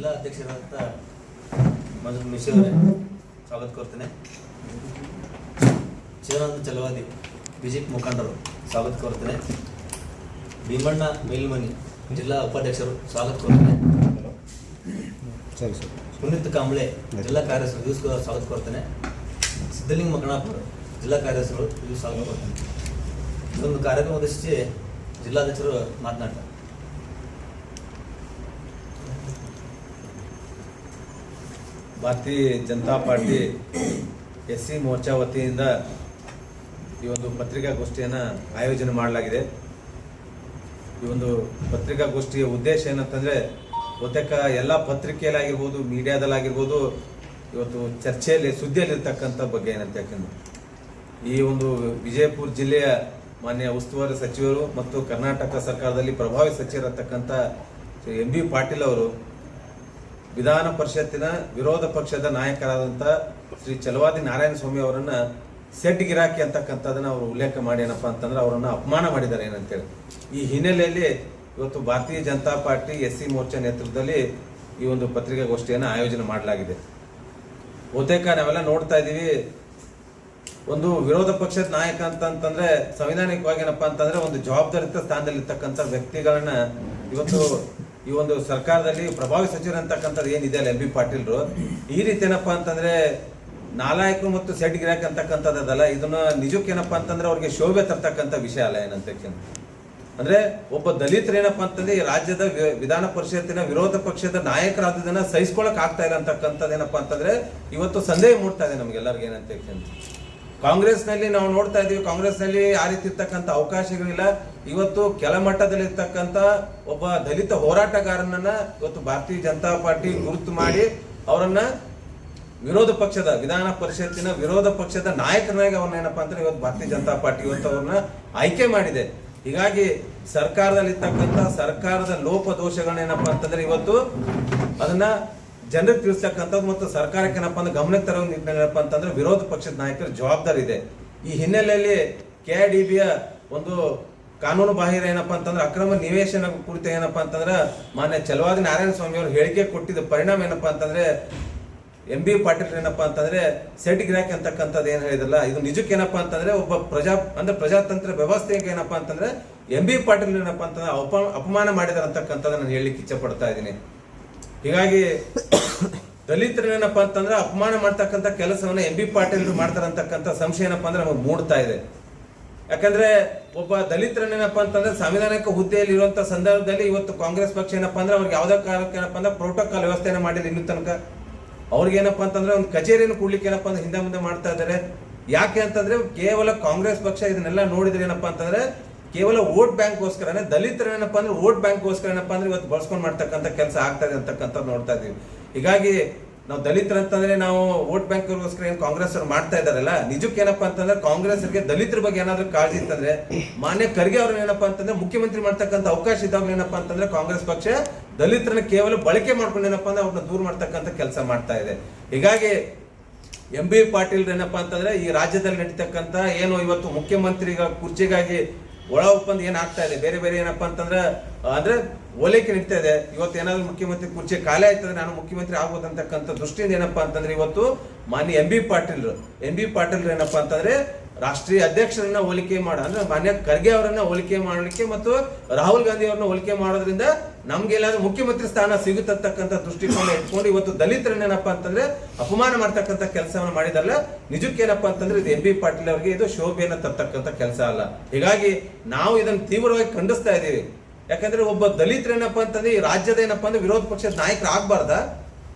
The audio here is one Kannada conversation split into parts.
ಜಿಲ್ಲಾ ಅಧ್ಯಕ್ಷರಾದಂಥ ಮಧು ಮಿಶಿ ಅವರೇ, ಸ್ವಾಗತ ಕೋರ್ತೇನೆ ಚಿದಾನಂದ ಚಲವಾದಿ, ಬಿಜೆಪಿ ಮುಖಂಡರು, ಸ್ವಾಗತ ಕೋರ್ತೇನೆ ಭೀಮಣ್ಣ ಮೇಲ್ಮನಿ, ಜಿಲ್ಲಾ ಉಪಾಧ್ಯಕ್ಷರು, ಸ್ವಾಗತ ಕೋರ್ತೇನೆ ಪುನೀತ್ ಕಾಂಬ್ಳೆ, ಜಿಲ್ಲಾ ಕಾರ್ಯದರ್ಶಿ ಯೂಸ್ ಸ್ವಾಗತ ಕೋರ್ತೇನೆ ಸಿದ್ಧಲಿಂಗ ಮಕಣಾಪುರ ಜಿಲ್ಲಾ ಕಾರ್ಯದರ್ಶಿಗಳು ಯೂಸ್ ಸ್ವಾಗತ ಕೋರ್ತೇನೆ ಇದೊಂದು ಕಾರ್ಯಕ್ರಮ ಉದ್ದೇಶಿಸಿ ಜಿಲ್ಲಾಧ್ಯಕ್ಷರು ಮಾತನಾಡ್ತಾರೆ. Bharatiya Janata Party S C Morcha ವತಿಯಿಂದ ಈ ಒಂದು ಪತ್ರಿಕಾಗೋಷ್ಠಿಯನ್ನು ಆಯೋಜನೆ ಮಾಡಲಾಗಿದೆ. ಈ ಒಂದು ಪತ್ರಿಕಾಗೋಷ್ಠಿಯ ಉದ್ದೇಶ ಏನಂತಂದರೆ ಬಹುತೇಕ ಎಲ್ಲ ಪತ್ರಿಕೆಯಲ್ಲಾಗಿರ್ಬೋದು, ಮೀಡಿಯಾದಲ್ಲಾಗಿರ್ಬೋದು, ಇವತ್ತು ಚರ್ಚೆಯಲ್ಲಿ, ಸುದ್ದಿಯಲ್ಲಿರ್ತಕ್ಕಂಥ ಬಗ್ಗೆ ಏನಂತ ಯಾಕಂದ್ರೆ ಈ ಒಂದು ವಿಜಯಪುರ ಜಿಲ್ಲೆಯ ಮಾನ್ಯ ಉಸ್ತುವಾರಿ ಸಚಿವರು ಮತ್ತು ಕರ್ನಾಟಕ ಸರ್ಕಾರದಲ್ಲಿ ಪ್ರಭಾವಿ ಸಚಿವರತಕ್ಕಂಥ ಎಂ ಬಿ ಪಾಟೀಲ್ ಅವರು ವಿಧಾನ ಪರಿಷತ್ತಿನ ವಿರೋಧ ಪಕ್ಷದ ನಾಯಕರಾದಂಥ ಶ್ರೀ ಚಲವಾದಿ ನಾರಾಯಣ ಸ್ವಾಮಿ ಅವರನ್ನ ಸೆಟ್ ಗಿರಾಕಿ ಅಂತಕ್ಕಂಥದ್ದನ್ನ ಅವರು ಉಲ್ಲೇಖ ಮಾಡಿ ಏನಪ್ಪ ಅಂತಂದ್ರೆ ಅವರನ್ನ ಅಪಮಾನ ಮಾಡಿದ್ದಾರೆ ಏನಂತೇಳಿ. ಈ ಹಿನ್ನೆಲೆಯಲ್ಲಿ ಇವತ್ತು Bharatiya Janata Party S C Morcha ನೇತೃತ್ವದಲ್ಲಿ ಈ ಒಂದು ಪತ್ರಿಕಾಗೋಷ್ಠಿಯನ್ನು ಆಯೋಜನೆ ಮಾಡಲಾಗಿದೆ. ಬಹುತೇಕ ನಾವೆಲ್ಲ ನೋಡ್ತಾ ಇದ್ದೀವಿ, ಒಂದು ವಿರೋಧ ಪಕ್ಷದ ನಾಯಕ ಅಂತಂತಂದ್ರೆ ಸಂವಿಧಾನಿಕವಾಗಿ ಏನಪ್ಪಾ ಅಂತಂದ್ರೆ ಒಂದು ಜವಾಬ್ದಾರಿತ ಸ್ಥಾನದಲ್ಲಿರ್ತಕ್ಕಂಥ ವ್ಯಕ್ತಿಗಳನ್ನ ಇವತ್ತು ಈ ಒಂದು ಸರ್ಕಾರದಲ್ಲಿ ಪ್ರಭಾವಿ ಸಚಿವರು ಅಂತಕ್ಕಂಥದ್ದು ಏನಿದೆ ಅಲ್ಲ ಎಂ ಬಿ ಪಾಟೀಲ್ರು? ಈ ರೀತಿ ಏನಪ್ಪ ಅಂತಂದ್ರೆ ನಾಲಾಯಕರು ಮತ್ತು ಸೆಟ್ ಗಿರಾಕ್ ಅಂತಕ್ಕಂಥದ್ದಲ್ಲ ಇದನ್ನ ನಿಜಕ್ಕೆ ಏನಪ್ಪಾ ಅಂತಂದ್ರೆ ಅವ್ರಿಗೆ ಶೋಭೆ ತರ್ತಕ್ಕಂಥ ವಿಷಯ ಅಲ್ಲ ಏನಂತ ಅಂದ್ರೆ ಒಬ್ಬ ದಲಿತರು ಏನಪ್ಪ ಅಂತಂದ್ರೆ ಈ ರಾಜ್ಯದ ವಿಧಾನ ಪರಿಷತ್ತಿನ ವಿರೋಧ ಪಕ್ಷದ ನಾಯಕರಾದದನ್ನ ಸಹಿಸ್ಕೊಳಕ್ ಆಗ್ತಾ ಇಲ್ಲ ಅಂತಕ್ಕಂಥದ್ದು ಏನಪ್ಪಾ ಅಂತಂದ್ರೆ ಇವತ್ತು ಸಂದೇಹ ಮೂಡ್ತಾ ಇದೆ ನಮ್ಗೆಲ್ಲರಿಗೂ ಏನಂತ ಕಾಂಗ್ರೆಸ್ನಲ್ಲಿ ನಾವು ನೋಡ್ತಾ ಇದ್ದೀವಿ ಕಾಂಗ್ರೆಸ್ನಲ್ಲಿ ಆ ರೀತಿ ಇರ್ತಕ್ಕಂಥ ಅವಕಾಶಗಳಿಲ್ಲ. ಇವತ್ತು ಕೆಳಮಟ್ಟದಲ್ಲಿ ಇರ್ತಕ್ಕಂಥ ಒಬ್ಬ ದಲಿತ ಹೋರಾಟಗಾರನನ್ನ ಇವತ್ತು ಭಾರತೀಯ ಜನತಾ ಪಾರ್ಟಿ ಗುರುತು ಮಾಡಿ ಅವರನ್ನ ವಿರೋಧ ಪಕ್ಷದ, ವಿಧಾನ ಪರಿಷತ್ತಿನ ವಿರೋಧ ಪಕ್ಷದ ನಾಯಕನಾಗಿ ಅವ್ರನ್ನ ಏನಪ್ಪಾ ಅಂದ್ರೆ ಇವತ್ತು ಭಾರತೀಯ ಜನತಾ ಪಾರ್ಟಿ ಇವತ್ತು ಅವ್ರನ್ನ ಆಯ್ಕೆ ಮಾಡಿದೆ. ಹೀಗಾಗಿ ಸರ್ಕಾರದಲ್ಲಿ ಇರ್ತಕ್ಕಂಥ ಸರ್ಕಾರದ ಲೋಪದೋಷಗಳನ್ನ ಏನಪ್ಪಾ ಅಂತಂದ್ರೆ ಇವತ್ತು ಅದನ್ನ ಜನರಿಗೆ ತಿಳಿಸ್ತಕ್ಕಂಥದ್ದು ಮತ್ತು ಸರ್ಕಾರಕ್ಕೆ ಏನಪ್ಪ ಅಂದ್ರೆ ಗಮನಕ್ಕೆ ತರೋ ಏನಪ್ಪಾ ಅಂತಂದ್ರೆ ವಿರೋಧ ಪಕ್ಷದ ನಾಯಕರ ಜವಾಬ್ದಾರಿ ಇದೆ. ಈ ಹಿನ್ನೆಲೆಯಲ್ಲಿ ಕೆ ಆರ್ ಡಿ ಬಿಯ ಒಂದು ಕಾನೂನು ಬಾಹಿರ ಏನಪ್ಪಾ ಅಂತಂದ್ರೆ ಅಕ್ರಮ ನಿವೇಶನ ಕುರಿತ ಏನಪ್ಪಾ ಅಂತಂದ್ರೆ ಮಾನ್ಯ ಚಲವಾದಿ ನಾರಾಯಣ ಸ್ವಾಮಿ ಅವರು ಹೇಳಿಕೆ ಕೊಟ್ಟಿದ್ದ ಪರಿಣಾಮ ಏನಪ್ಪಾ ಅಂತಂದ್ರೆ ಎಂ ಬಿ ಪಾಟೀಲ್ ಏನಪ್ಪಾ ಅಂತಂದ್ರೆ ಸೆಟ್ ಗಿರಾಕಿ ಅಂತಕ್ಕಂಥದ್ದು ಏನು ಹೇಳಿದಲ್ಲ ಇದು ನಿಜಕ್ಕೆ ಏನಪ್ಪಾ ಅಂತಂದ್ರೆ ಒಬ್ಬ ಪ್ರಜಾ ಅಂದ್ರೆ ಪ್ರಜಾತಂತ್ರ ವ್ಯವಸ್ಥೆಗೆ ಏನಪ್ಪಾ ಅಂತಂದ್ರೆ ಎಂ ಬಿ ಪಾಟೀಲ್ ಏನಪ್ಪಾ ಅಂತಂದ್ರೆ ಅಪ, ಅಪಮಾನ ಮಾಡಿದಾರೆ ಅಂತಕ್ಕಂಥದ್ದು ನಾನು ಹೇಳಲಿಕ್ಕೆ ಇಚ್ಛೆ ಪಡ್ತಾ ಇದ್ದೀನಿ. ಹೀಗಾಗಿ ದಲಿತರೇನಪ್ಪ ಅಂತಂದ್ರೆ ಅಪಮಾನ ಮಾಡ್ತಕ್ಕಂಥ ಕೆಲಸವನ್ನ ಎಂ ಬಿ ಪಾಟೀಲ್ ಮಾಡ್ತಾರಂತಕ್ಕಂಥ ಸಂಶಯ ಏನಪ್ಪ ಅಂದ್ರೆ ನಮಗೆ ಮೂಡ್ತಾ ಇದೆ. ಯಾಕಂದ್ರೆ ಒಬ್ಬ ದಲಿತರನ್ನೇನಪ್ಪ ಅಂತಂದ್ರೆ ಸಾಂವಿಧಾನಿಕ ಹುದ್ದೆಯಲ್ಲಿ ಇರುವಂತ ಸಂದರ್ಭದಲ್ಲಿ ಇವತ್ತು ಕಾಂಗ್ರೆಸ್ ಪಕ್ಷ ಏನಪ್ಪ ಅಂದ್ರೆ ಅವ್ರಿಗೆ ಯಾವುದೇ ಕಾರಣಕ್ಕೆ ಏನಪ್ಪ ಅಂದ್ರೆ ಪ್ರೋಟೋಕಾಲ್ ವ್ಯವಸ್ಥೆನ ಮಾಡಿಲ್ಲ ಇನ್ನೂ ತನಕ. ಅವ್ರಿಗೆ ಏನಪ್ಪಾ ಅಂತಂದ್ರೆ ಒಂದು ಕಚೇರಿಯನ್ನು ಕೂಡ್ಲಿಕ್ಕೆ ಏನಪ್ಪ ಅಂದ್ರೆ ಹಿಂದೆ ಮುಂದೆ ಮಾಡ್ತಾ ಇದ್ದಾರೆ. ಯಾಕೆ ಅಂತಂದ್ರೆ ಕೇವಲ ಕಾಂಗ್ರೆಸ್ ಪಕ್ಷ ಇದನ್ನೆಲ್ಲ ನೋಡಿದ್ರೆ ಏನಪ್ಪಾ ಅಂತಂದ್ರೆ ಕೇವಲ ವೋಟ್ ಬ್ಯಾಂಕ್ಗೋಸ್ಕರನೇ ದಲಿತರೇನಪ್ಪ ಅಂದ್ರೆ ವೋಟ್ ಬ್ಯಾಂಕ್ಗೋಸ್ಕರ ಏನಪ್ಪಾ ಅಂದ್ರೆ ಇವತ್ತು ಬಳಸ್ಕೊಂಡು ಮಾಡ್ತಕ್ಕಂಥ ಕೆಲಸ ಆಗ್ತಾ ಇದೆ ಅಂತಕ್ಕಂಥದ್ದು ನೋಡ್ತಾ ಇದೀವಿ ಹೀಗಾಗಿ ನಾವು ದಲಿತರು ಅಂತಂದ್ರೆ ನಾವು ವೋಟ್ ಬ್ಯಾಂಕ್ಗೋಸ್ಕರ ಏನು ಕಾಂಗ್ರೆಸ್ ಅವ್ರು ಮಾಡ್ತಾ ಇದಾರಲ್ಲ ನಿಜಕ್ಕೆ ಏನಪ್ಪಾ ಅಂತಂದ್ರೆ ಅವರಿಗೆ ದಲಿತರ ಬಗ್ಗೆ ಏನಾದರೂ ಕಾಳಜಿ ಇತ್ತಂದ್ರೆ ಮಾನ್ಯ ಖರ್ಗೆ ಅವ್ರು ಏನಪ್ಪಾ ಅಂತಂದ್ರೆ ಮುಖ್ಯಮಂತ್ರಿ ಮಾಡ್ತಕ್ಕಂಥ ಅವಕಾಶ ಇದ್ದಾಗ ಏನಪ್ಪಾ ಅಂತಂದ್ರೆ ಕಾಂಗ್ರೆಸ್ ಪಕ್ಷ ದಲಿತರನ್ನ ಕೇವಲ ಬಳಕೆ ಮಾಡ್ಕೊಂಡು ಏನಪ್ಪಾ ಅಂದ್ರೆ ಅವ್ರನ್ನ ದೂರ ಮಾಡ್ತಕ್ಕಂಥ ಕೆಲಸ ಮಾಡ್ತಾ ಇದೆ. ಹೀಗಾಗಿ ಎಂ ಬಿ ಪಾಟೀಲ್ ಏನಪ್ಪಾ ಅಂತಂದ್ರೆ ಈ ರಾಜ್ಯದಲ್ಲಿ ನಡೀತಕ್ಕಂತ ಏನು ಇವತ್ತು ಮುಖ್ಯಮಂತ್ರಿಗ ಕುರ್ಚಿಗಾಗಿ ಒಳ ಒಪ್ಪಂದ ಆಗ್ತಾ ಇದೆ? ಬೇರೆ ಬೇರೆ ಏನಪ್ಪಾ ಅಂತಂದ್ರೆ, ಅಂದ್ರೆ ಓಲೈಕೆ ನಡೀತಾ ಇದೆ. ಇವತ್ತು ಏನಾದ್ರು ಮುಖ್ಯಮಂತ್ರಿ ಕುರ್ಚಿ ಖಾಲಿ ಆಯ್ತಂದ್ರೆ ನಾನು ಮುಖ್ಯಮಂತ್ರಿ ಆಗೋದಂತಕ್ಕಂಥ ದೃಷ್ಟಿಯಿಂದ ಏನಪ್ಪಾ ಅಂತಂದ್ರೆ ಇವತ್ತು ಮಾನ್ಯ M B Patil M B Patil ಏನಪ್ಪಾ ಅಂತಂದ್ರೆ ರಾಷ್ಟ್ರೀಯ ಅಧ್ಯಕ್ಷರನ್ನ ಹೋಲಿಕೆ ಮಾಡ, ಅಂದ್ರೆ ಮಾನ್ಯ ಖರ್ಗೆ ಅವರನ್ನ ಹೋಲಿಕೆ ಮಾಡಲಿಕ್ಕೆ ಮತ್ತು ರಾಹುಲ್ ಗಾಂಧಿ ಅವರನ್ನ ಹೋಲಿಕೆ ಮಾಡೋದ್ರಿಂದ ನಮ್ಗೆ ಎಲ್ಲಾದ್ರೂ ಮುಖ್ಯಮಂತ್ರಿ ಸ್ಥಾನ ಸಿಗುತ್ತಕ್ಕಂಥ ದೃಷ್ಟಿಕೋನ ಇಟ್ಕೊಂಡು ಇವತ್ತು ದಲಿತರನ್ನ ಏನಪ್ಪಾ ಅಂತಂದ್ರೆ ಅಪಮಾನ ಮಾಡ್ತಕ್ಕಂಥ ಕೆಲಸವನ್ನು ಮಾಡಿದಲ್ಲ ನಿಜಕ್ಕೆ ಏನಪ್ಪಾ ಅಂತಂದ್ರೆ ಇದು ಎಂ ಬಿ ಪಾಟೀಲ್ ಅವರಿಗೆ ಇದು ಶೋಭೆಯನ್ನ ತರ್ತಕ್ಕಂಥ ಕೆಲಸ ಅಲ್ಲ. ಹೀಗಾಗಿ ನಾವು ಇದನ್ನು ತೀವ್ರವಾಗಿ ಖಂಡಿಸ್ತಾ ಇದ್ದೀವಿ. ಯಾಕಂದ್ರೆ ಒಬ್ಬ ದಲಿತರೇನಪ್ಪ ಅಂತಂದ್ರೆ ಈ ರಾಜ್ಯದ ಏನಪ್ಪಾ ಅಂದ್ರೆ ವಿರೋಧ ಪಕ್ಷದ ನಾಯಕರಾಗಬಾರ್ದ,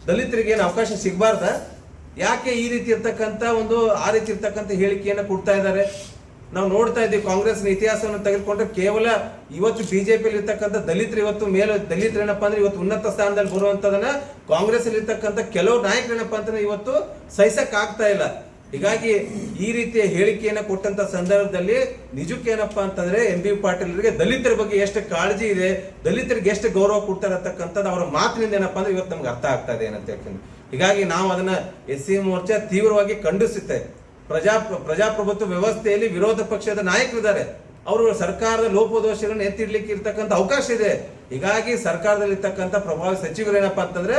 ದಲಿತರಿಗೆ ಏನು ಅವಕಾಶ ಸಿಗಬಾರ್ದ ಯಾಕೆ ಈ ರೀತಿ ಇರ್ತಕ್ಕಂಥ ಒಂದು, ಆ ರೀತಿ ಇರ್ತಕ್ಕಂಥ ಹೇಳಿಕೆಯನ್ನ ಕೊಡ್ತಾ ಇದ್ದಾರೆ? ನಾವು ನೋಡ್ತಾ ಇದ್ದೀವಿ, ಕಾಂಗ್ರೆಸ್ನ ಇತಿಹಾಸವನ್ನು ತೆಗೆದುಕೊಂಡ್ರೆ ಕೇವಲ ಇವತ್ತು ಬಿಜೆಪಿಯಲ್ಲಿ ಇರ್ತಕ್ಕಂಥ ದಲಿತರು ಇವತ್ತು ಮೇಲೆ, ದಲಿತರು ಏನಪ್ಪ ಅಂದ್ರೆ ಇವತ್ತು ಉನ್ನತ ಸ್ಥಾನದಲ್ಲಿ ಬರುವಂತದನ್ನ ಕಾಂಗ್ರೆಸ್ ಅಲ್ಲಿ ಇರ್ತಕ್ಕಂಥ ಕೆಲವು ನಾಯಕರು ಏನಪ್ಪಾ ಇವತ್ತು ಸಹಿಸಕ್ ಆಗ್ತಾ ಇಲ್ಲ. ಹೀಗಾಗಿ ಈ ರೀತಿಯ ಹೇಳಿಕೆಯನ್ನ ಕೊಟ್ಟಂತ ಸಂದರ್ಭದಲ್ಲಿ ನಿಜಕ್ಕೆ ಏನಪ್ಪಾ ಅಂತಂದ್ರೆ ಎಂ ಬಿ ಪಾಟೀಲ್ರಿಗೆ ದಲಿತರ ಬಗ್ಗೆ ಎಷ್ಟು ಕಾಳಜಿ ಇದೆ, ದಲಿತರಿಗೆ ಎಷ್ಟು ಗೌರವ ಕೊಡ್ತಾರೆ ಅಂತಕ್ಕಂಥದ್ದು ಅವರ ಮಾತಿನಿಂದ ಏನಪ್ಪಾ ಅಂದ್ರೆ ಇವತ್ತು ನಮ್ಗೆ ಅರ್ಥ ಆಗ್ತಾ ಇದೆ ಏನಂತ ಹೇಳ್ತೀನಿ. ಹೀಗಾಗಿ ನಾವು ಅದನ್ನ ಎಸ್ ಸಿ ಮೋರ್ಚಾ ತೀವ್ರವಾಗಿ ಖಂಡಿಸುತ್ತೆ. ಪ್ರಜಾ ಪ್ರಜಾಪ್ರಭುತ್ವ ವ್ಯವಸ್ಥೆಯಲ್ಲಿ ವಿರೋಧ ಪಕ್ಷದ ನಾಯಕರಿದ್ದಾರೆ. ಅವರು ಸರ್ಕಾರದ ಲೋಪದೋಷಗಳನ್ನ ಎತ್ತಿಡ್ಲಿಕ್ಕೆ ಇರ್ತಕ್ಕಂಥ ಅವಕಾಶ ಇದೆ. ಹೀಗಾಗಿ ಸರ್ಕಾರದಲ್ಲಿ ಇರ್ತಕ್ಕಂಥ ಪ್ರಭಾವಿ ಸಚಿವರು ಏನಪ್ಪಾ ಅಂತಂದ್ರೆ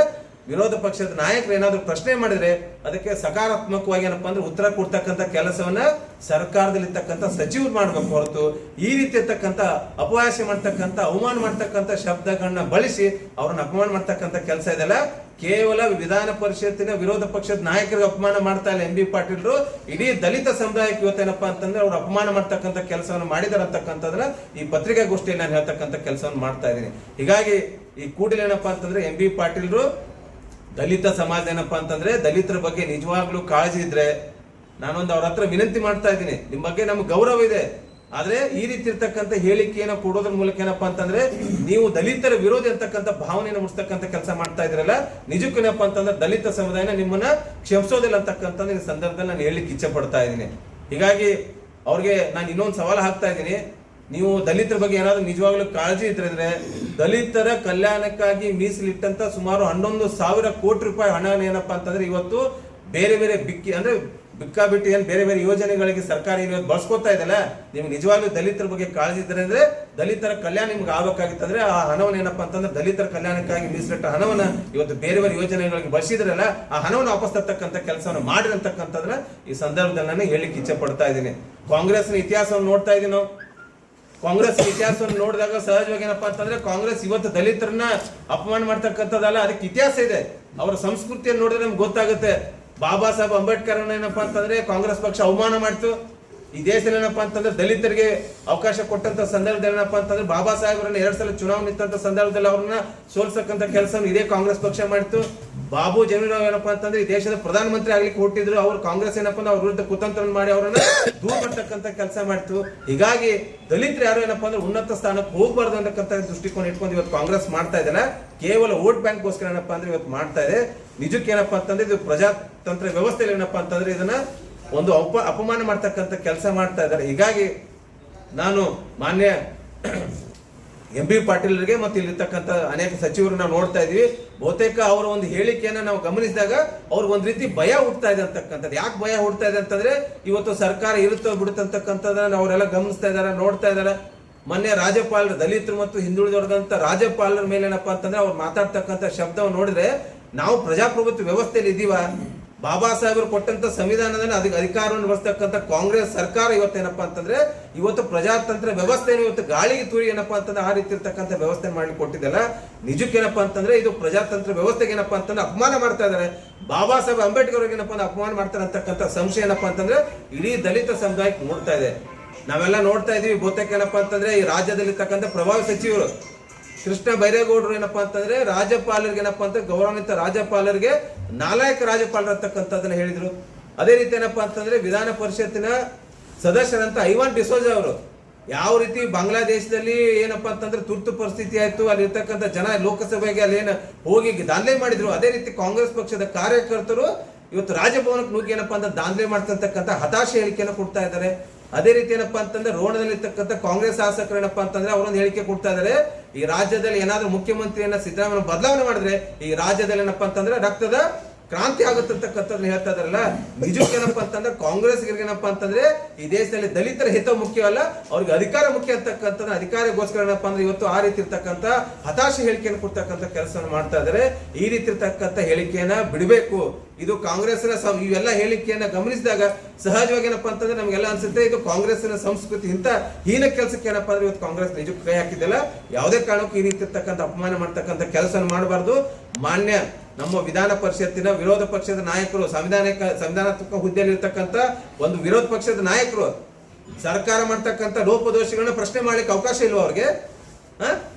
ವಿರೋಧ ಪಕ್ಷದ ನಾಯಕರು ಏನಾದರೂ ಪ್ರಶ್ನೆ ಮಾಡಿದ್ರೆ ಅದಕ್ಕೆ ಸಕಾರಾತ್ಮಕವಾಗಿ ಏನಪ್ಪಾ ಅಂದ್ರೆ ಉತ್ತರ ಕೊಡ್ತಕ್ಕಂಥ ಕೆಲಸವನ್ನ ಸರ್ಕಾರದಲ್ಲಿ ಇರ್ತಕ್ಕಂಥ ಸಚಿವರು ಮಾಡ್ಬೇಕು ಹೊರತು ಈ ರೀತಿ ಇರ್ತಕ್ಕಂಥ ಅಪವಾಸ ಮಾಡ್ತಕ್ಕಂಥ, ಅವಮಾನ ಮಾಡ್ತಕ್ಕಂಥ ಶಬ್ದಗಳನ್ನ ಬಳಸಿ ಅವ್ರನ್ನ ಅಪಮಾನ ಮಾಡ್ತಕ್ಕಂಥ ಕೆಲಸ ಇದೆಲ್ಲ ಕೇವಲ ವಿಧಾನ ಪರಿಷತ್ತಿನ ವಿರೋಧ ಪಕ್ಷದ ನಾಯಕರಿಗೆ ಅಪಮಾನ ಮಾಡ್ತಾ ಇಲ್ಲ ಎಂ ಬಿ ಪಾಟೀಲ್ರು. ಇಡೀ ದಲಿತ ಸಮುದಾಯಕ್ಕೆ ಇವತ್ತೇನಪ್ಪಾ ಅಂತಂದ್ರೆ ಅವ್ರು ಅಪಮಾನ ಮಾಡ್ತಕ್ಕಂಥ ಕೆಲಸವನ್ನು ಮಾಡಿದಾರೆ ಅಂತಕ್ಕಂಥದ್ರ ಈ ಪತ್ರಿಕಾಗೋಷ್ಠಿಯಲ್ಲಿ ನಾನು ಹೇಳ್ತಕ್ಕಂಥ ಕೆಲಸವನ್ನು ಮಾಡ್ತಾ ಇದ್ದೀನಿ. ಹೀಗಾಗಿ ಈ ಕೂಡಲೇ ಏನಪ್ಪಾ ಅಂತಂದ್ರೆ ಎಂ ಬಿ ಪಾಟೀಲ್ರು ದಲಿತ ಸಮಾಜ ಏನಪ್ಪಾ ಅಂತಂದ್ರೆ, ದಲಿತರ ಬಗ್ಗೆ ನಿಜವಾಗ್ಲೂ ಕಾಳಜಿ ಇದ್ರೆ ನಾನೊಂದು ಅವ್ರ ಹತ್ರ ವಿನಂತಿ ಮಾಡ್ತಾ ಇದ್ದೀನಿ. ನಿಮ್ ಬಗ್ಗೆ ನಮ್ಗೆ ಗೌರವ ಇದೆ. ಆದ್ರೆ ಈ ರೀತಿ ಇರ್ತಕ್ಕಂಥ ಹೇಳಿಕೆಯನ್ನ ಕೊಡೋದ್ರ ಮೂಲಕ ಏನಪ್ಪಾ ಅಂತಂದ್ರೆ, ನೀವು ದಲಿತರ ವಿರೋಧಿ ಅಂತಕ್ಕಂಥ ಭಾವನೆಯನ್ನು ಮುಡ್ಸ್ತಕ್ಕಂಥ ಕೆಲಸ ಮಾಡ್ತಾ ಇದ್ರಲ್ಲ ನಿಜಕ್ಕೂ ಏನಪ್ಪಾ ಅಂತಂದ್ರೆ ದಲಿತ ಸಮುದಾಯನ ನಿಮ್ಮನ್ನ ಕ್ಷಮಿಸೋದಿಲ್ಲ ಅಂತಕ್ಕಂಥ ಸಂದರ್ಭದಲ್ಲಿ ನಾನು ಹೇಳಲಿಕ್ಕೆ ಇಚ್ಛೆ ಪಡ್ತಾ ಇದ್ದೀನಿ. ಹೀಗಾಗಿ ಅವ್ರಿಗೆ ನಾನು ಇನ್ನೊಂದು ಸವಾಲು ಹಾಕ್ತಾ ಇದ್ದೀನಿ. ನೀವು ದಲಿತರ ಬಗ್ಗೆ ಏನಾದರೂ ನಿಜವಾಗ್ಲೂ ಕಾಳಜಿ ಇದ್ರೆ ದಲಿತರ ಕಲ್ಯಾಣಕ್ಕಾಗಿ ಮೀಸಲಿಟ್ಟಂತ ಸುಮಾರು ಹನ್ನೊಂದು ಸಾವಿರ ಕೋಟಿ ರೂಪಾಯಿ ಹಣ ಏನಪ್ಪಾ ಅಂತಂದ್ರೆ ಇವತ್ತು ಬೇರೆ ಬೇರೆ ಬಿಕ್ಕಿ, ಅಂದ್ರೆ ಬಿಕ್ಕಾಬಿಟ್ಟು ಏನ್ ಬೇರೆ ಬೇರೆ ಯೋಜನೆಗಳಿಗೆ ಸರ್ಕಾರ ಏನು ಬಳಸ್ಕೊತಾ ಇದೆಲ್ಲ ನಿಮ್ಗೆ ನಿಜವಾಗ್ಲೂ ದಲಿತರ ಬಗ್ಗೆ ಕಾಳಜಿ ಇದ್ರೆ ಅಂದ್ರೆ ದಲಿತರ ಕಲ್ಯಾಣ ನಿಮ್ಗೆ ಆಗ್ಬೇಕಾಗಿತ್ತಂದ್ರೆ ಆ ಹಣವನ್ನು ಏನಪ್ಪಾ ಅಂತಂದ್ರೆ ದಲಿತರ ಕಲ್ಯಾಣಕ್ಕಾಗಿ ಮೀಸಲಿಟ್ಟ ಹಣವನ್ನ ಇವತ್ತು ಬೇರೆ ಬೇರೆ ಯೋಜನೆಗಳಿಗೆ ಬಳಸಿದ್ರಲ್ಲ, ಆ ಹಣವನ್ನು ವಾಪಸ್ ತರ್ತಕ್ಕಂಥ ಕೆಲಸವನ್ನು ಮಾಡಿರಂತಕ್ಕಂಥದ್ರ ಈ ಸಂದರ್ಭದಲ್ಲಿ ನಾನು ಹೇಳಿಕ್ಕೆ ಇಚ್ಛೆ ಪಡ್ತಾ ಇದ್ದೀನಿ. ಕಾಂಗ್ರೆಸ್ನ ಇತಿಹಾಸವನ್ನು ನೋಡ್ತಾ ಇದೀವಿ ನಾವು. ಕಾಂಗ್ರೆಸ್ ಇತಿಹಾಸವನ್ನು ನೋಡಿದಾಗ ಸಹಜವಾಗಿ ಏನಪ್ಪಾ ಅಂತಂದ್ರೆ ಕಾಂಗ್ರೆಸ್ ಇವತ್ತು ದಲಿತರನ್ನ ಅಪಮಾನ ಮಾಡ್ತಕ್ಕಂಥದ್ದಲ್ಲ, ಅದಕ್ಕೆ ಇತಿಹಾಸ ಇದೆ. ಅವರ ಸಂಸ್ಕೃತಿಯನ್ನು ನೋಡಿದ್ರೆ ನಮ್ಗೆ ಗೊತ್ತಾಗುತ್ತೆ. ಬಾಬಾ ಸಾಹೇಬ್ ಅಂಬೇಡ್ಕರ್ ಏನಪ್ಪಾ ಅಂತಂದ್ರೆ ಕಾಂಗ್ರೆಸ್ ಪಕ್ಷ ಅವಮಾನ ಮಾಡ್ತು. ಈ ದೇಶದಲ್ಲಿ ಏನಪ್ಪಾ ಅಂತಂದ್ರೆ ದಲಿತರಿಗೆ ಅವಕಾಶ ಕೊಟ್ಟಂತ ಸಂದರ್ಭದಲ್ಲಿ ಏನಪ್ಪಾ ಅಂತಂದ್ರೆ ಬಾಬಾ ಸಾಹೇಬರನ್ನು ಎರಡ್ ಸಲ ಚುನಾವಣೆ ನಿಂತಂತ ಸಂದರ್ಭದಲ್ಲಿ ಅವ್ರನ್ನ ಸೋಲ್ಸಕ್ಕಂತ ಕೆಲಸ ಇದೇ ಕಾಂಗ್ರೆಸ್ ಪಕ್ಷ ಮಾಡಿತ್ತು. ಬಾಬು ಜಮೀರಾವ್ ಏನಪ್ಪಾ ಅಂತಂದ್ರೆ ಈ ದೇಶದ ಪ್ರಧಾನಮಂತ್ರಿ ಆಗ್ಲಿಕ್ಕೆ ಹುಟ್ಟಿದ್ರು. ಅವ್ರು ಕಾಂಗ್ರೆಸ್ ಏನಪ್ಪ ಅಂದ್ರೆ ಅವ್ರ ವಿರುದ್ಧ ಕುತಂತ್ರ ಮಾಡಿ ಅವರನ್ನ ದೂರ ಮಾಡ್ತಕ್ಕಂಥ ಕೆಲಸ ಮಾಡ್ತು ಹೀಗಾಗಿ ದಲಿತರು ಯಾರು ಏನಪ್ಪಾ ಅಂದ್ರೆ ಉನ್ನತ ಸ್ಥಾನಕ್ಕೆ ಹೋಗ್ಬಾರ್ದು ಅನ್ನತಕ್ಕಂಥ ದೃಷ್ಟಿಕೋನ ಇಟ್ಕೊಂಡು ಇವತ್ತು ಕಾಂಗ್ರೆಸ್ ಮಾಡ್ತಾ ಕೇವಲ ವೋಟ್ ಬ್ಯಾಂಕ್ ಗೋಸ್ಕರ ಏನಪ್ಪಾ ಅಂದ್ರೆ ಇವತ್ತು ಮಾಡ್ತಾ ಇದೆ. ನಿಜಕ್ಕೆ ಏನಪ್ಪಾ ಅಂತಂದ್ರೆ ಇದು ಪ್ರಜಾತಂತ್ರ ವ್ಯವಸ್ಥೆಯಲ್ಲಿ ಏನಪ್ಪಾ ಅಂತಂದ್ರೆ ಇದನ್ನ ಒಂದು ಅಪ ಅಪಮಾನ ಮಾಡ್ತಕ್ಕಂಥ ಕೆಲಸ ಮಾಡ್ತಾ ಇದ್ದಾರೆ. ಹೀಗಾಗಿ ನಾನು ಮಾನ್ಯ ಎಂ ಬಿ ಪಾಟೀಲ್ರಿಗೆ ಮತ್ತು ಇಲ್ಲಿರ್ತಕ್ಕಂಥ ಅನೇಕ ಸಚಿವರು ನಾವು ನೋಡ್ತಾ ಇದೀವಿ ಬಹುತೇಕ ಅವರ ಒಂದು ಹೇಳಿಕೆಯನ್ನ ನಾವು ಗಮನಿಸಿದಾಗ ಅವ್ರಿಗೆ ಒಂದು ರೀತಿ ಭಯ ಹುಡ್ತಾ ಇದೆ ಅಂತಕ್ಕಂಥದ್ದು. ಯಾಕೆ ಭಯ ಹುಡ್ತಾ ಇದೆ ಅಂತಂದ್ರೆ ಇವತ್ತು ಸರ್ಕಾರ ಇರುತ್ತೋ ಬಿಡುತ್ತಂತಕ್ಕಂಥದ್ದನ್ನ ಅವರೆಲ್ಲ ಗಮನಿಸ್ತಾ ಇದ್ದಾರೆ, ನೋಡ್ತಾ ಇದ್ದಾರೆ. ಮೊನ್ನೆ ರಾಜ್ಯಪಾಲರು ದಲಿತರು ಮತ್ತು ಹಿಂದುಳಿದವರ್ಗಂತ ರಾಜ್ಯಪಾಲರ ಮೇಲೆ ಏನಪ್ಪಾ ಅಂತಂದ್ರೆ ಅವ್ರು ಮಾತಾಡ್ತಕ್ಕಂಥ ಶಬ್ದವನ್ನು ನೋಡಿದ್ರೆ ನಾವು ಪ್ರಜಾಪ್ರಭುತ್ವ ವ್ಯವಸ್ಥೆಯಲ್ಲಿ ಇದೀವ. ಬಾಬಾ ಸಾಹೇಬರು ಕೊಟ್ಟಂತ ಸಂವಿಧಾನದಲ್ಲಿ ಅದಕ್ಕೆ ಅಧಿಕಾರವನ್ನು ಬಳಸ್ತಕ್ಕಂಥ ಕಾಂಗ್ರೆಸ್ ಸರ್ಕಾರ ಇವತ್ತೇನಪ್ಪಾ ಅಂತಂದ್ರೆ, ಇವತ್ತು ಪ್ರಜಾತಂತ್ರ ವ್ಯವಸ್ಥೆಯನ್ನು ಇವತ್ತು ಗಾಳಿಗೆ ತೂರಿ ಏನಪ್ಪಾ ಅಂತಂದ್ರೆ ಆ ರೀತಿ ಇರ್ತಕ್ಕಂಥ ವ್ಯವಸ್ಥೆ ಮಾಡಿ ಕೊಟ್ಟಿದ್ದಲ್ಲ. ನಿಜಕ್ಕೇನಪ್ಪ ಅಂತಂದ್ರೆ ಇದು ಪ್ರಜಾತಂತ್ರ ವ್ಯವಸ್ಥೆಗೆ ಏನಪ್ಪಾ ಅಂತಂದ್ರೆ ಅಪಮಾನ ಮಾಡ್ತಾ ಇದಾರೆ ಬಾಬಾ ಸಾಹೇಬ್ ಅಂಬೇಡ್ಕರ್ ಅವ್ರಿಗೆ ಏನಪ್ಪಾ ಅಂದ್ರೆ ಅಪಮಾನ ಮಾಡ್ತಾರೆ ಅಂತಕ್ಕಂಥ ಸಂಶಯ ಏನಪ್ಪಾ ಅಂತಂದ್ರೆ ಇಡೀ ದಲಿತ ಸಮುದಾಯಕ್ಕೆ ನೋಡ್ತಾ ಇದೆ. ನಾವೆಲ್ಲ ನೋಡ್ತಾ ಇದೀವಿ. ಬಹುತೇಕ ಏನಪ್ಪಾ ಅಂತಂದ್ರೆ ಈ ರಾಜ್ಯದಲ್ಲಿ ಇರ್ತಕ್ಕಂಥ ಪ್ರಭಾವಿ ಸಚಿವರು ಕೃಷ್ಣ ಬೈರೇಗೌಡರು ಏನಪ್ಪಾ ಅಂತಂದ್ರೆ ರಾಜ್ಯಪಾಲರಿಗೆ ಏನಪ್ಪಾ ಅಂತ ಗೌರವಾನ್ವಿತ ರಾಜ್ಯಪಾಲರಿಗೆ ನಾಲಾಯಕ ರಾಜ್ಯಪಾಲರು ಅಂತಕ್ಕಂಥದ್ದನ್ನ ಹೇಳಿದ್ರು. ಅದೇ ರೀತಿ ಏನಪ್ಪಾ ಅಂತಂದ್ರೆ ವಿಧಾನ ಪರಿಷತ್ತಿನ ಸದಸ್ಯರಂತ ಐವಾನ್ ಡಿಸೋಜ ಅವರು ಯಾವ ರೀತಿ ಬಾಂಗ್ಲಾದೇಶದಲ್ಲಿ ಏನಪ್ಪಾ ಅಂತಂದ್ರೆ ತುರ್ತು ಪರಿಸ್ಥಿತಿ ಆಯ್ತು ಅಲ್ಲಿರ್ತಕ್ಕಂಥ ಜನ ಲೋಕಸಭೆಗೆ ಅಲ್ಲಿ ಏನು ಹೋಗಿ ದಾಂಧಲೆ ಮಾಡಿದ್ರು. ಅದೇ ರೀತಿ ಕಾಂಗ್ರೆಸ್ ಪಕ್ಷದ ಕಾರ್ಯಕರ್ತರು ಇವತ್ತು ರಾಜಭವನಕ್ಕೆ ನುಗ್ಗಿ ಏನಪ್ಪಾ ಅಂತ ದಾಂಧಲೆ ಮಾಡ್ತಕ್ಕಂಥ ಹತಾಶೆ ಹೇಳಿಕೆಯನ್ನು ಕೊಡ್ತಾ ಇದ್ದಾರೆ. ಅದೇ ರೀತಿ ಏನಪ್ಪಾ ಅಂತಂದ್ರೆ ರೋಣದಲ್ಲಿ ಇರ್ತಕ್ಕಂಥ ಕಾಂಗ್ರೆಸ್ ಶಾಸಕರು ಏನಪ್ಪಾ ಅಂತಂದ್ರೆ ಅವರೊಂದು ಹೇಳಿಕೆ ಕೊಡ್ತಾ ಇದ್ದಾರೆ. ಈ ರಾಜ್ಯದಲ್ಲಿ ಏನಾದ್ರೂ ಮುಖ್ಯಮಂತ್ರಿಯನ್ನ ಸಿದ್ದರಾಮಯ್ಯ ಬದಲಾವಣೆ ಮಾಡಿದ್ರೆ ಈ ರಾಜ್ಯದಲ್ಲಿ ಏನಪ್ಪಾ ಅಂತಂದ್ರೆ ರಕ್ತದ ಕ್ರಾಂತಿ ಆಗುತ್ತಂತಕ್ಕಂಥದ್ದು ಹೇಳ್ತಾ ಇದಾರಲ್ಲ ನಿಜಕ್ಕೆ ಏನಪ್ಪಾ ಅಂತಂದ್ರೆ ಕಾಂಗ್ರೆಸ್ ಏನಪ್ಪ ಅಂತಂದ್ರೆ ಈ ದೇಶದಲ್ಲಿ ದಲಿತರ ಹಿತ ಮುಖ್ಯವಲ್ಲ ಅವ್ರಿಗೆ ಅಧಿಕಾರ ಮುಖ್ಯ ಅಂತಕ್ಕಂಥದ್ದು ಅಧಿಕಾರಗೋಸ್ಕರ ಏನಪ್ಪ ಅಂದ್ರೆ ಇವತ್ತು ಆ ರೀತಿ ಇರ್ತಕ್ಕಂಥ ಹತಾಶೆ ಹೇಳಿಕೆಯನ್ನು ಕೊಡ್ತಕ್ಕಂಥ ಕೆಲಸವನ್ನು ಮಾಡ್ತಾ ಇದಾರೆ ಈ ರೀತಿ ಇರ್ತಕ್ಕಂಥ ಹೇಳಿಕೆಯನ್ನ ಬಿಡಬೇಕು. ಇದು ಕಾಂಗ್ರೆಸ್ನ ಇವೆಲ್ಲ ಹೇಳಿಕೆಯನ್ನ ಗಮನಿಸಿದಾಗ ಸಹಜವಾಗಿ ಏನಪ್ಪಾ ಅಂತಂದ್ರೆ ನಮ್ಗೆಲ್ಲ ಅನ್ಸುತ್ತೆ, ಇದು ಕಾಂಗ್ರೆಸ್ನ ಸಂಸ್ಕೃತಿ ಇಂತ ಹೀನ ಕೆಲಸಕ್ಕೆ ಏನಪ್ಪಾ ಅಂದ್ರೆ ಇವತ್ತು ಕಾಂಗ್ರೆಸ್ ನಿಜಕ್ಕೆ ಕೈ ಹಾಕಿದ್ದಲ್ಲ. ಯಾವುದೇ ಕಾರಣಕ್ಕೂ ಈ ರೀತಿ ಇರ್ತಕ್ಕಂಥ ಅಪಮಾನ ಮಾಡ್ತಕ್ಕಂಥ ಕೆಲಸ ಮಾಡಬಾರ್ದು. ಮಾನ್ಯ ನಮ್ಮ ವಿಧಾನ ಪರಿಷತ್ತಿನ ವಿರೋಧ ಪಕ್ಷದ ನಾಯಕರು, ಸಂವಿಧಾನಿಕ, ಸಂವಿಧಾನಾತ್ಮಕ ಹುದ್ದೆಯಲ್ಲಿರ್ತಕ್ಕಂಥ ಒಂದು ವಿರೋಧ ಪಕ್ಷದ ನಾಯಕರು ಸರ್ಕಾರ ಮಾಡ್ತಕ್ಕಂಥ ಲೋಪದೋಷಗಳನ್ನ ಪ್ರಶ್ನೆ ಮಾಡ್ಲಿಕ್ಕೆ ಅವಕಾಶ ಇಲ್ವ ಅವ್ರಿಗೆ?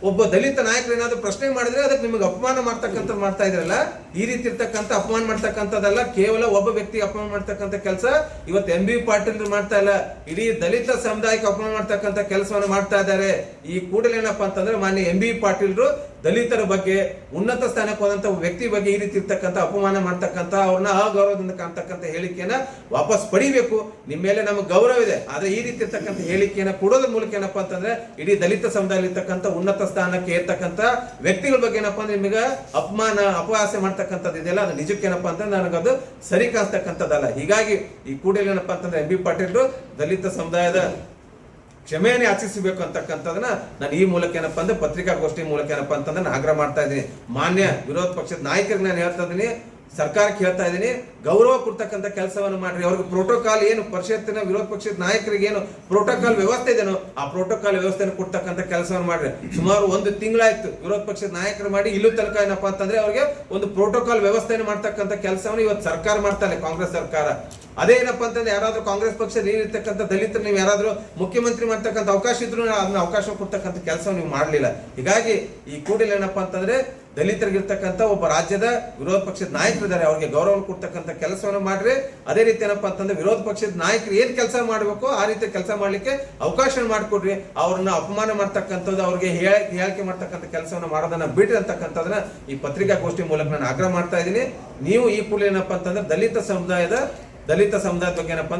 ಒಬ್ಬ ದಲಿತ ನಾಯಕರು ಏನಾದರೂ ಪ್ರಶ್ನೆ ಮಾಡಿದ್ರೆ ಅದಕ್ಕೆ ನಿಮಗೆ ಅಪಮಾನ ಮಾಡ್ತಕ್ಕಂಥ ಮಾಡ್ತಾ ಇದ್ರಲ್ಲ? ಈ ರೀತಿ ಇರ್ತಕ್ಕಂಥ ಅಪಮಾನ ಮಾಡ್ತಕ್ಕಂಥದ್ದಲ್ಲ ಕೇವಲ ಒಬ್ಬ ವ್ಯಕ್ತಿಗೆ ಅಪಮಾನ ಮಾಡ್ತಕ್ಕಂಥ ಕೆಲಸ. ಇವತ್ತು ಎಂ ಬಿ ಪಾಟೀಲ್ ಮಾಡ್ತಾ ಇಲ್ಲ. ಇಡೀ ದಲಿತ ಸಮುದಾಯಕ್ಕೆ ಅಪಮಾನ ಮಾಡ್ತಕ್ಕಂಥ ಕೆಲಸವನ್ನು ಮಾಡ್ತಾ ಇದ್ದಾರೆ. ಈ ಕೂಡಲೇ ಏನಪ್ಪಾ ಅಂತಂದ್ರೆ ಮಾನ್ಯ ಎಂ ಬಿ ಪಾಟೀಲ್ರು ದಲಿತರ ಬಗ್ಗೆ ಉನ್ನತ ಸ್ಥಾನಕ್ಕೆ ಹೋದಂತ ವ್ಯಕ್ತಿ ಬಗ್ಗೆ ಈ ರೀತಿ ಇರ್ತಕ್ಕಂಥ ಅಪಮಾನ ಮಾಡ್ತಕ್ಕಂಥ ಅವ್ರನ್ನ ಅಗೌರವದಿಂದ ಕಾಣ್ತಕ್ಕಂಥ ಹೇಳಿಕೆಯನ್ನ ವಾಪಸ್ ಪಡಿಬೇಕು. ನಿಮ್ಮ ಮೇಲೆ ನಮಗೆ ಗೌರವ ಇದೆ. ಆದ್ರೆ ಈ ರೀತಿ ಇರ್ತಕ್ಕಂಥ ಹೇಳಿಕೆಯನ್ನ ಕೊಡೋದ್ರ ಮೂಲಕ ಏನಪ್ಪಾ ಅಂತಂದ್ರೆ ಇಡೀ ದಲಿತ ಸಮುದಾಯ ಇರ್ತಕ್ಕಂಥ ಉನ್ನತ ಸ್ಥಾನಕ್ಕೆ ಇರ್ತಕ್ಕಂಥ ವ್ಯಕ್ತಿಗಳ ಬಗ್ಗೆ ಏನಪ್ಪಾ ಅಂದ್ರೆ ನಿಮಗೆ ಅಪಮಾನ, ಅಪಹಾಸ್ಯ ಮಾಡ್ತಕ್ಕಂಥದ್ದು ಇದೆಯಲ್ಲ, ಅದು ನಿಜಕ್ಕೆ ಏನಪ್ಪಾ ಅಂತಂದ್ರೆ ನನಗದು ಸರಿ ಕಾಣಿಸ್ತಕ್ಕಂಥದ್ದಲ್ಲ ಹೀಗಾಗಿ ಈ ಕೂಡಲೇ ಏನಪ್ಪಾ ಅಂತಂದ್ರೆ ಎಂ ಬಿ ಪಾಟೀಲ್ರು ದಲಿತ ಸಮುದಾಯದ ಕ್ಷಮೆಯನ್ನು ಯಾಚಿಸಬೇಕು ಅಂತಕ್ಕಂಥದನ್ನ ನಾನು ಈ ಮೂಲಕ ಏನಪ್ಪ ಅಂದ್ರೆ ಪತ್ರಿಕಾಗೋಷ್ಠಿ ಮೂಲಕ ಏನಪ್ಪ ಅಂತಂದ್ರೆ ನಾನು ಆಗ್ರಹ ಮಾಡ್ತಾ ಇದ್ದೀನಿ. ಮಾನ್ಯ ವಿರೋಧ ಪಕ್ಷದ ನಾಯಕರಿಗೆ ನಾನು ಹೇಳ್ತಾ ಇದ್ದೀನಿ ಸರ್ಕಾರಕ್ಕೆ ಹೇಳ್ತಾ ಇದ್ದೀನಿ, ಗೌರವ ಕೊಡ್ತಕ್ಕಂಥ ಕೆಲಸವನ್ನು ಮಾಡ್ರಿ. ಅವ್ರಿಗೆ ಪ್ರೋಟೋಕಾಲ್ ಏನು, ಪರಿಷತ್ತಿನ, ವಿರೋಧ ಪಕ್ಷದ ನಾಯಕರಿಗೆ ಏನು ಪ್ರೋಟೋಕಾಲ್ ವ್ಯವಸ್ಥೆ ಇದೆಯೋ ಆ ಪ್ರೋಟೋಕಾಲ್ ವ್ಯವಸ್ಥೆಯನ್ನು ಕೊಡ್ತಕ್ಕಂಥ ಕೆಲಸವನ್ನು ಮಾಡ್ರಿ. ಸುಮಾರು ಒಂದು ತಿಂಗಳಾಯ್ತು ವಿರೋಧ ಪಕ್ಷದ ನಾಯಕರು ಮಾಡಿ ಇಲ್ಲೂ ತನಕ ಏನಪ್ಪಾ ಅಂತಂದ್ರೆ ಅವ್ರಿಗೆ ಒಂದು ಪ್ರೋಟೋಕಾಲ್ ವ್ಯವಸ್ಥೆಯನ್ನು ಮಾಡ್ತಕ್ಕಂಥ ಕೆಲಸವನ್ನು ಇವತ್ತು ಸರ್ಕಾರ ಮಾಡ್ತಾರೆ ಕಾಂಗ್ರೆಸ್ ಸರ್ಕಾರ. ಅದೇನಪ್ಪ ಅಂತಂದ್ರೆ ಯಾರಾದ್ರೂ ಕಾಂಗ್ರೆಸ್ ಪಕ್ಷ ನೀಡಿರ್ತಕ್ಕಂಥ ದಲಿತರು, ನೀವು ಯಾರಾದ್ರೂ ಮುಖ್ಯಮಂತ್ರಿ ಮಾಡ್ತಕ್ಕಂಥ ಅವಕಾಶ ಇದ್ರು ಅದನ್ನ ಅವಕಾಶ ಕೊಡ್ತಕ್ಕಂಥ ಕೆಲಸ ನೀವು ಮಾಡಲಿಲ್ಲ. ಹೀಗಾಗಿ ಈ ಕೂಡಲೇ ಏನಪ್ಪಾ ಅಂತಂದ್ರೆ ದಲಿತರಿಗಿರ್ತಕ್ಕಂಥ ಒಬ್ಬ ರಾಜ್ಯದ ವಿರೋಧ ಪಕ್ಷದ ನಾಯಕರಿದ್ದಾರೆ. ಅವ್ರಿಗೆ ಗೌರವ ಕೊಡ್ತಕ್ಕಂಥ ಕೆಲಸವನ್ನು ಮಾಡ್ರಿ. ಅದೇ ರೀತಿ ಏನಪ್ಪ ಅಂತಂದ್ರೆ ವಿರೋಧ ಪಕ್ಷದ ನಾಯಕರು ಏನ್ ಕೆಲಸ ಮಾಡಬೇಕು ಆ ರೀತಿ ಕೆಲಸ ಮಾಡ್ಲಿಕ್ಕೆ ಅವಕಾಶ ಮಾಡಿಕೊಡ್ರಿ. ಅವ್ರನ್ನ ಅಪಮಾನ ಮಾಡ್ತಕ್ಕಂಥದ್ದು, ಅವ್ರಿಗೆ ಹೇಳ- ಹೇಳಿಕೆ ಮಾಡ್ತಕ್ಕಂಥ ಕೆಲಸವನ್ನು ಮಾಡೋದನ್ನ ಬಿಡ್ರಿ ಅಂತಕ್ಕಂಥದನ್ನ ಈ ಪತ್ರಿಕಾಗೋಷ್ಠಿ ಮೂಲಕ ನಾನು ಆಗ್ರಹ ಮಾಡ್ತಾ ಇದ್ದೀನಿ. ನೀವು ಈ ಕೂಡಲೇ ಏನಪ್ಪ ಅಂತಂದ್ರೆ ದಲಿತ ಸಮುದಾಯದ ದಲಿತ ಸಮುದಾಯದ ಬಗ್ಗೆ ಏನಪ್ಪ